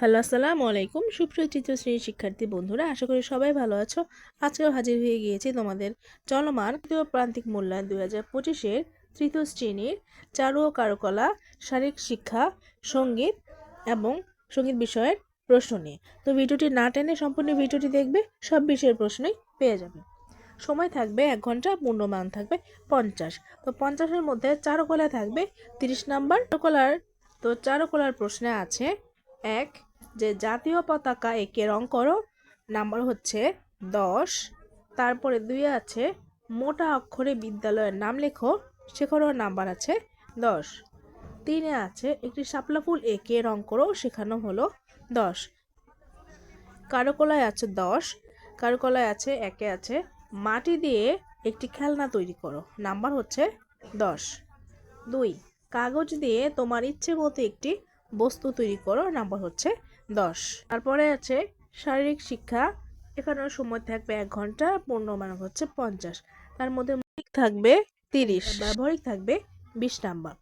Hello, আসসালামু আলাইকুম। সুপ্রিয় শ্রেণির শিক্ষার্থী বন্ধুরা, আশা করি সবাই ভালো আছো। আজকেও হাজির হয়ে গিয়েছি তোমাদের চলমান তৃতীয় প্রান্তিক মূল্যায়ন দুই হাজার পঁচিশের তৃতীয় শ্রেণির চারু ও কারুকলা, শারীরিক শিক্ষা, সংগীত এবং সংগীত বিষয়ের প্রশ্ন নিয়ে। তো ভিডিওটি না টেনে সম্পূর্ণ ভিডিওটি দেখবে, সব বিষয়ের প্রশ্নই পেয়ে যাবে। সময় থাকবে এক ঘণ্টা, পূর্ণমান থাকবে পঞ্চাশ। তো পঞ্চাশের মধ্যে চারুকলা থাকবে তিরিশ নাম্বার। চারুকলার, তো চারুকলার প্রশ্নে আছে এক, যে জাতীয় পতাকা একে রং করো। নাম্বার হচ্ছে দশ। তারপরে দুই আছে, মোটা অক্ষরে বিদ্যালয়ের নাম লেখো, সেখানেও নাম্বার আছে দশ। তিনে আছে, একটি শাপলা ফুল একে রং করো, সেখানেও হলো দশ। কারুকলায় আছে দশ। কারুকলায় আছে, একে আছে, মাটি দিয়ে একটি খেলনা তৈরি করো, নাম্বার হচ্ছে দশ। দুই, কাগজ দিয়ে তোমার ইচ্ছে মতো একটি বস্তু তৈরি করো নাম্বার হচ্ছে দশ। তারপরে আছে শারীরিক শিক্ষা এখানেও সময় থাকবে এক ঘণ্টা পূর্ণ পূর্ণমান হচ্ছে পঞ্চাশ। তার মধ্যে মৌখিক থাকবে তিরিশ ব্যবহারিক থাকবে বিশ নাম্বার।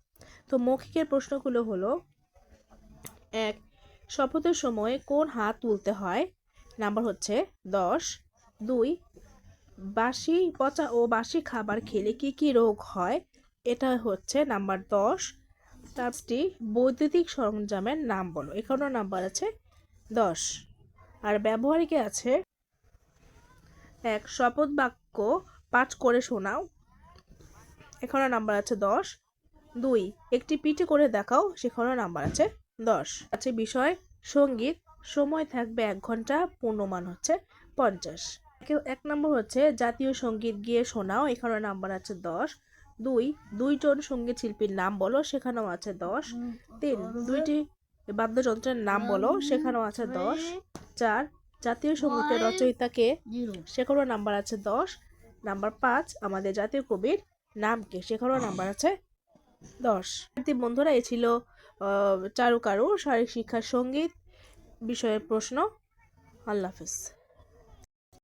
তো মৌখিকের প্রশ্নগুলো হলো এক শপথের সময় কোন হাত তুলতে হয়? নাম্বার হচ্ছে দশ। দুই বাসি পচা ও বাসি খাবার খেলে কি কি রোগ হয়? এটা হচ্ছে নাম্বার দশ। পাঁচটি বৈদ্যুতিক সরঞ্জামের নাম বলো। এখানেও নাম্বার আছে দশ। আর ব্যবহারিকে আছে এক। শপথ বাক্য পাঠ করে শোনাও। এখানেও নাম্বার আছে দশ। দুই। একটি পিঠে করে দেখাও। সেখানেও নাম্বার আছে দশ। আছে বিষয় সংগীত। সময় থাকবে এক ঘণ্টা। পূর্ণমান হচ্ছে পঞ্চাশ। এক নম্বর হচ্ছে জাতীয় সংগীত গিয়ে শোনাও। এখানেও নাম্বার আছে দশ। দুই দুইজন সংগীত শিল্পীর নাম বলো সেখানেও আছে দশ। তিন দুইটি বাদ্যযন্ত্রের নাম বলো সেখানেও আছে দশ। চার জাতীয় সঙ্গীতের রচয়িতাকে সেখানেও নাম্বার আছে দশ। নাম্বার পাঁচ আমাদের জাতীয় কবির নামকে সেখানেও নাম্বার আছে দশ। বন্ধুরা এ ছিল চারু কারু শারীরিক শিক্ষার সংগীত বিষয়ের প্রশ্ন। আল্লাহ হাফিজ।